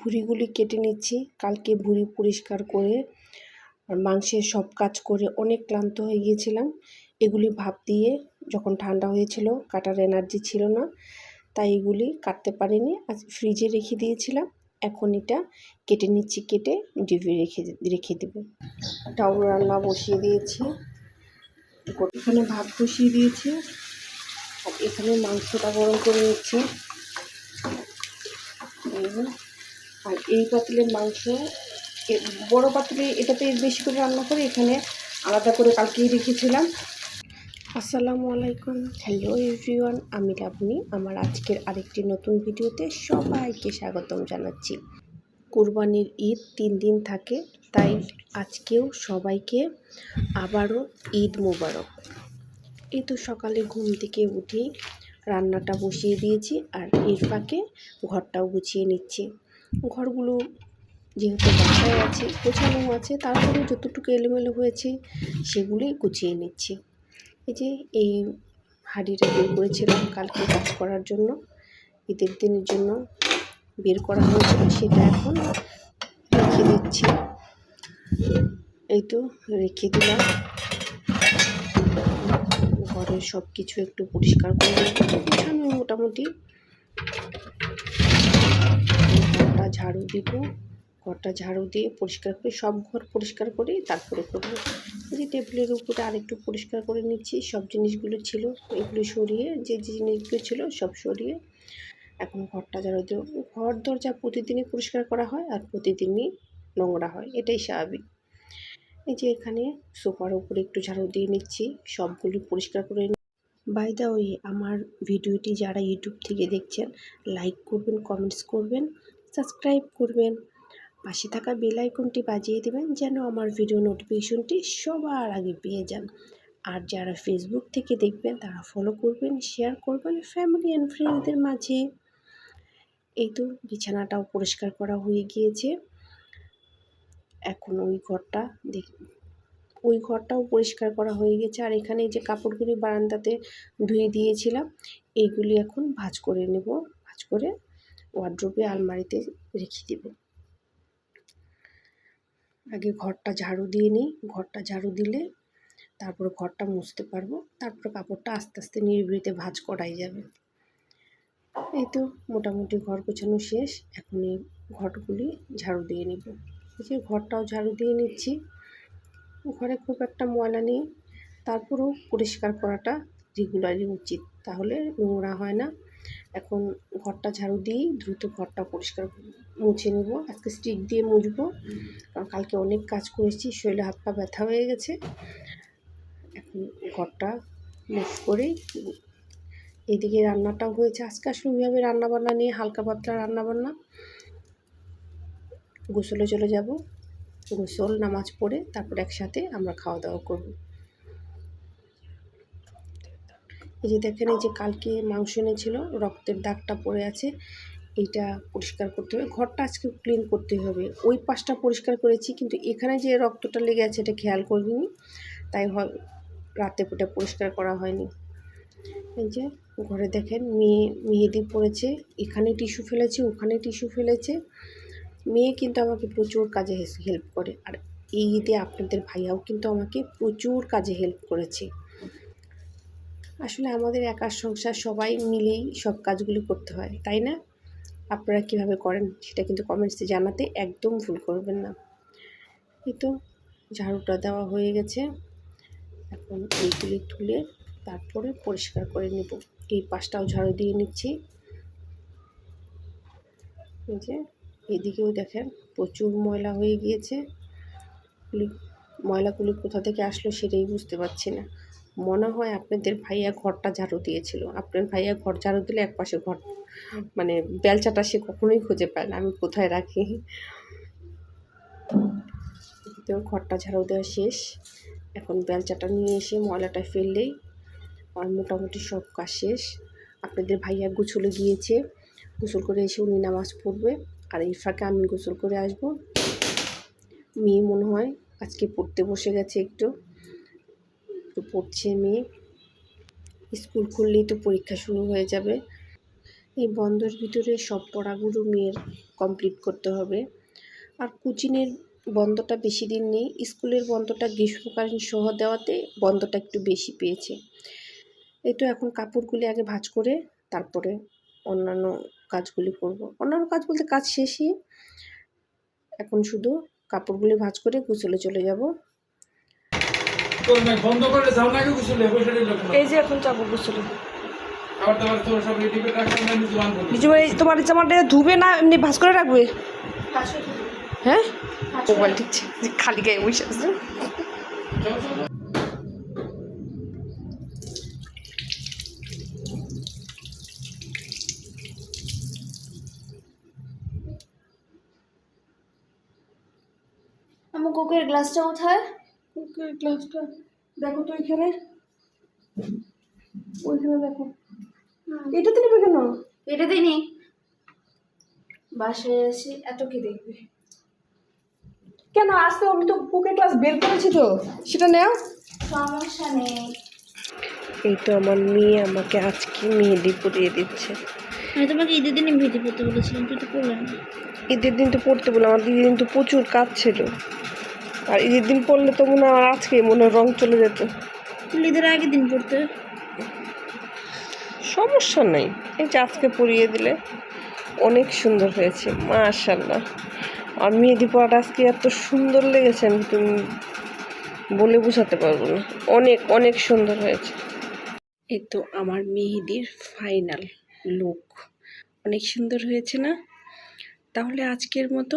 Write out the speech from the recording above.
ভুঁড়িগুলি কেটে নিচ্ছি। কালকে ভুঁড়ি পরিষ্কার করে আর মাংসের সব কাজ করে অনেক ক্লান্ত হয়ে গিয়েছিলাম। এগুলি ভাপ দিয়ে যখন ঠান্ডা হয়েছিল, কাটার এনার্জি ছিল না, তাই এগুলি কাটতে পারিনি। আজ ফ্রিজে রেখে দিয়েছিলাম। এখন এটা কেটে নিচ্ছি, কেটে ডিপে রেখে রেখে দেবো। ডাউল রান্না বসিয়ে দিয়েছি। এখানে ভাত বসিয়ে দিয়েছি এখানে মাংসটা গরম করে নিচ্ছি। আর এই পাতিলের মাংস বড় পাতিলে এটাতে বেশি করে রান্না করে, এখানে আলাদা করে কালকেই রেখেছিলাম। আসসালামু আলাইকুম। হ্যালো এভরিওয়ান আমি লাবণী আমার আজকের আরেকটি নতুন ভিডিওতে সবাইকে স্বাগতম জানাচ্ছি। কুরবানির ঈদ তিন দিন থাকে, তাই আজকেও সবাইকে আবারও ঈদ মোবারক। এই তো সকালে ঘুম থেকে উঠে রান্নাটা বসিয়ে দিয়েছি আর এর ফাঁকে ঘরটাও গুছিয়ে নিচ্ছি। ঘরগুলো যেহেতু বাসায় আছে, গোছানো আছে তারপরে যতটুকু এলোমেলো হয়েছে সেগুলোই গুছিয়ে নিচ্ছি। এই যে এই হাঁড়িটা বের করেছিলাম কালকে কাজ করার জন্য, ঈদের দিনের জন্য বের করা হয়েছিল সেটা এখন রেখে দিচ্ছি। এই তো রেখে দিলাম। ঘরের সব কিছু একটু পরিষ্কার করে গোছানো মোটামুটি ঝাড়ু দিব, ঘরটা ঝাড়ু দিয়ে পরিষ্কার করে, সব ঘর পরিষ্কার করে তারপরে করব যে টেবিলের উপরে আরেকটু পরিষ্কার করে নিচ্ছি, সব জিনিসগুলো ছিল, এগুলো সরিয়ে, যে যে জিনিসগুলো ছিল সব সরিয়ে এখন ঘরটা ঝাড়ু দেবো। ঘর দরজা প্রতিদিনই পরিষ্কার করা হয় আর প্রতিদিনই নোংরা হয়, এটাই স্বাভাবিক। এই যে এখানে সোফার উপরে একটু ঝাড়ু দিয়ে নিচ্ছি, সবগুলি পরিষ্কার করে বাই দা ওয়ে আমার ভিডিওটি যারা ইউটিউব থেকে দেখছেন লাইক করবেন কমেন্টস করবেন। সাবস্ক্রাইব করবেন। পাশে থাকা বেল আইকনটি বাজিয়ে দেবেন যেন আমার ভিডিও নোটিফিকেশনটি সবার আগে পেয়ে যান। আর যারা ফেসবুক থেকে দেখবেন, তারা ফলো করবেন শেয়ার করবেন ফ্যামিলি অ্যান্ড ফ্রেন্ডদের মাঝে। এই তো বিছানাটাও পরিষ্কার করা হয়ে গিয়েছে। এখন ওই ঘরটা দেখ, ওই ঘরটাও পরিষ্কার করা হয়ে গেছে। আর এখানে যে কাপড়গুলি বারান্দাতে ধুয়ে দিয়েছিলাম এইগুলি এখন ভাঁজ করে নেব। ভাঁজ করে ওয়ার্ড্রোবে আলমারিতে রেখে দেব। আগে ঘরটা ঝাড়ু দিয়ে নিই। ঘরটা ঝাড়ু দিলে তারপরে ঘরটা মুছতে পারব। তারপরে কাপড়টা আস্তে আস্তে নিরিবিলিতে ভাঁজ করাই যাবে। এই তো মোটামুটি ঘর গোছানো শেষ। এখন এই ঘরগুলি ঝাড়ু দিয়ে নেব। যে ঘরটাও ঝাড়ু দিয়ে নিচ্ছি। ঘরে খুব একটা ময়লা নেই। তারপরেও পরিষ্কার করাটা রেগুলারই উচিত। তাহলে নোংরা হয় না। এখন ঘরটা ঝাড়ু দিয়েই দ্রুত ঘরটা পরিষ্কার মুছে নেব। আজকে স্টিক দিয়ে মুছবো। কারণ কালকে অনেক কাজ করেছি, শরীরে হাত পা ব্যথা হয়ে গেছে। এখন ঘরটা মুখ করেই এদিকে রান্নাটাও হয়েছে। আজকে আসলে ওইভাবে রান্নাবান্না নিয়ে হালকা পাতলা রান্নাবান্না। গোসলে চলে যাব। গোসল, নামাজ পড়ে তারপর একসাথে আমরা খাওয়া দাওয়া করব। এই যে দেখেন, এই যে কালকে মাংস এনেছিল, রক্তের দাগটা পড়ে আছে, এইটা পরিষ্কার করতে হবে। ঘরটা আজকে ক্লিন করতে হবে। ওই পাশটা পরিষ্কার করেছি, কিন্তু এখানে যে রক্তটা লেগে আছে, এটা খেয়াল করিনি। তাই রাতে পুটে পরিষ্কার করা হয়নি। এই যে, ঘরে দেখেন, মেয়ে, মেহেদি পড়েছে, এখানে টিস্যু ফেলেছে, ওখানে টিস্যু ফেলেছে। মেয়ে কিন্তু আমাকে প্রচুর কাজে হেল্প করে। আর এই ঈদে আপনাদের ভাইয়াও কিন্তু আমাকে প্রচুর কাজে হেল্প করেছে। আসলে আমাদের একার সংসার সবাই মিলেই সব কাজগুলি করতে হয়, তাই না? আপনারা কীভাবে করেন সেটা কিন্তু কমেন্টসে জানাতে একদম ভুল করবেন না। এই তো ঝাড়ুটা দেওয়া হয়ে গেছে। এখন এইগুলি তুলে তারপরে পরিষ্কার করে নেব। এই পাশটাও ঝাড়ু দিয়ে নিচ্ছি। এই যে এদিকেও দেখেন প্রচুর ময়লা হয়ে গিয়েছে। ময়লাগুলি কোথা থেকে আসলো সেটাই বুঝতে পারছি না। মনে হয় আপনাদের ভাইয়া ঘরটা ঝাড়ু দিয়েছিল। আপনার ভাইয়া ঘর ঝাড়ু দিলে এক পাশে ঘর মানে বেলচাটা সে কখনোই খুঁজে পায় না, আমি কোথায় রাখি? তো ঘরটা ঝাড়ু দেওয়া শেষ। এখন বেলচাটা নিয়ে এসে ময়লাটা ফেললেই আমার মোটামুটি সব কাজ শেষ। আপনাদের ভাইয়া গোছলে গিয়েছে। গোসল করে এসে উনি নামাজ পড়বে। আর এই ফাঁকে আমি গোসল করে আসব। মেয়ে মনে হয় আজকে পড়তে বসে গেছে একটু। একটু পড়ছে মেয়ে। স্কুল খুললেই তো পরীক্ষা শুরু হয়ে যাবে। এই বন্ধের ভিতরে সব পড়াগুলো মেয়ের কমপ্লিট করতে হবে। আর কোচিংয়ের বন্ধটা বেশি দিন নেই। স্কুলের বন্ধটা গ্রীষ্মকালীন সহ দেওয়াতে বন্ধটা একটু বেশি পেয়েছে। এই তো এখন কাপড়গুলি আগে ভাঁজ করে তারপরে অন্যান্য কাজগুলি করব। অন্যান্য কাজ বলতে কাজ শেষই। এখন শুধু কাপড়গুলি ভাঁজ করে গুছলে চলে যাব। বন্ধ করে যাও নাকি গুছলে এই যে এখন যাব তোমার জামাটা ধুবে না এমনি ভাস করে রাখবে? হ্যাঁ? মোবাইল যে খালি গায়ে বসে আছে। আমার কোকের গ্লাসটা কোথায় গ্লাসটা দেখো তো এখানে। ওইখানে দেখো। এটাতে নেবে কেন? এটা দিইনি বাসায় আসি এত কি দেখবে? কেন? আজকে আমি তো বুকে ক্লাস বের করেছি তো। সেটা নেও। সমস্যা নেই। এই তো আমার মেয়ে আমাকে আজকে মেহেদি পরিয়ে দিচ্ছে। আমি তোমাকে ঈদের দিনে ভিডিও করতে বলেছিলাম তুই তো করলে না। ঈদের দিন তো পড়তে বললাম আমার ঈদের দিন তো প্রচুর কাজ ছিল। আর ঈদের দিন পড়লে তো মনে হয় আজকে মনে হয় রং চলে যেত। ঈদের আগের দিন পড়তে? সমস্যা নেই। এই যে আজকে পরিয়ে দিলে অনেক সুন্দর হয়েছে মাশাল্লাহ আর মেহেদি পড়াটা আজকে এত সুন্দর লেগেছে আমি তুমি বলে বোঝাতে পারব না। অনেক অনেক সুন্দর হয়েছে। এই তো আমার মেহেদির ফাইনাল লুক অনেক সুন্দর হয়েছে না? তাহলে আজকের মতো